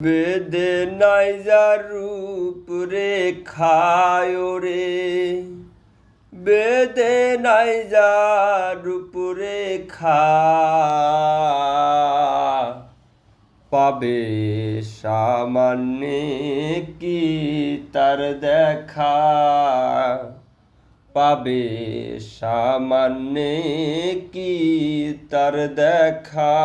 বেদে নাই যার রূপ রে খায় রে বেদে নাই যার রূপ রে খা পাবে সামান্য কি তার দেখা? পাবে সামান্য কি তার দেখা?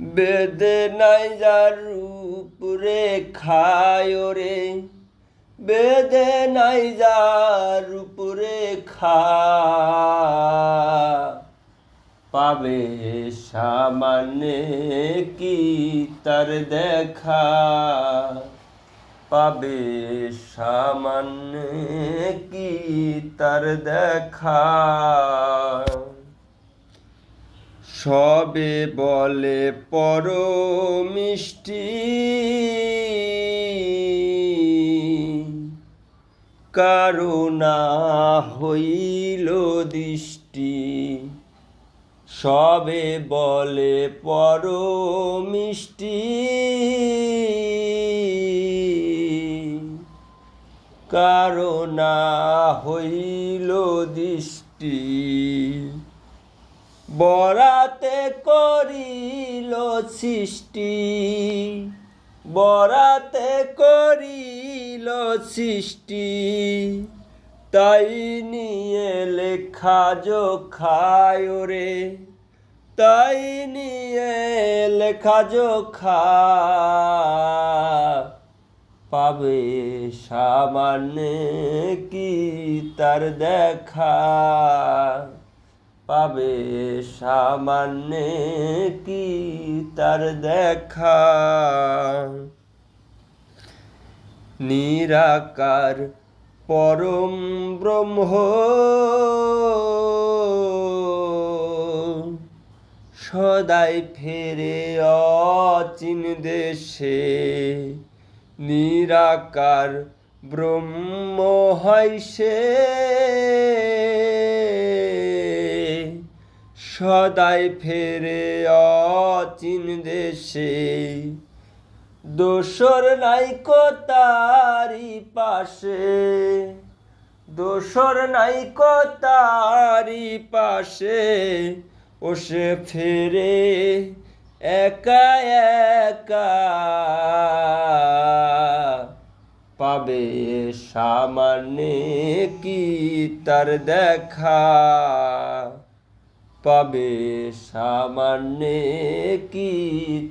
বেদে নাই যার রূপ রে খায় রে। বেদে নাই যার রূপ রে খা পাবে সামান্য কি তার দেখা? পাবে সামান্য কি তার দেখা? সবে বলে পর মিষ্টি। কারুণা হইল দৃষ্টি। সবে বলে পর মিষ্টি। কারুণা হইল দৃষ্টি। বরাতে করিল সৃষ্টি, বরাতে করিল সৃষ্টি, তাই নিয়ে লেখা জোখায় রে তাই নিয়ে লেখা জোখা পাবে সামান্য কি তার দেখা? পাবে সামান্য কি তার দেখা? নিরাকার পরম ব্রহ্ম। সদাই ফেরে অচিন দেশে। নিরাকার ব্রহ্ম হয় সে। সদাই ফেরে অচিন দেশে। দোসর নাই তারি পাশে। দোসর নাই তারি পাশে। ও সে ফেরে একা একা। পাবে সামান্য কি তার দেখা? পাবে সামান্য কি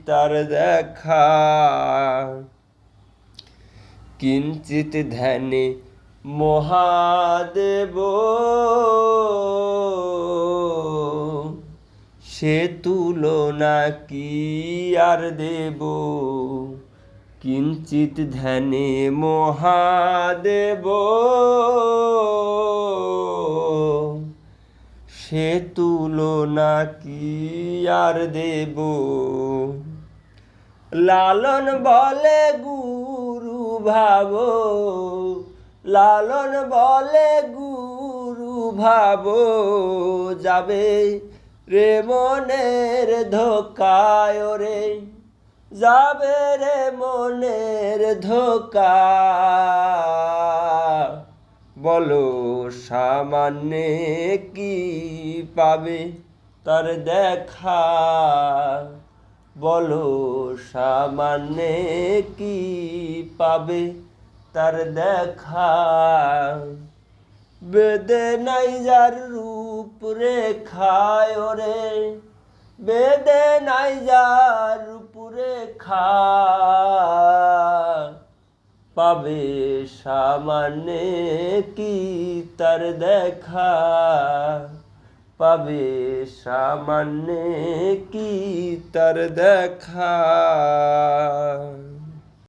তার দেখা? কিঞ্চিত ধ্যানে মহাদেব, সে তুলনা কি আর দেব? কিঞ্চিত ধ্যানে মহাদেব সে তুলনা কি আর দেব? লালন বলে গুরু ভাব, লালন বলে গুরু ভাব, যাবে রে মনের ধোকায় রে যাবে রে মনের ধোকা। বলো। সামান্য কি পাবে তার দেখা? বলো, সামান্য কি পাবে তার দেখা? বেদে নাই যার রূপ রেখায় রে বেদে নাই যার রূপ রেখা। পাবে সামান্য কি তার দেখা পাবে সামান্য কি তার দেখা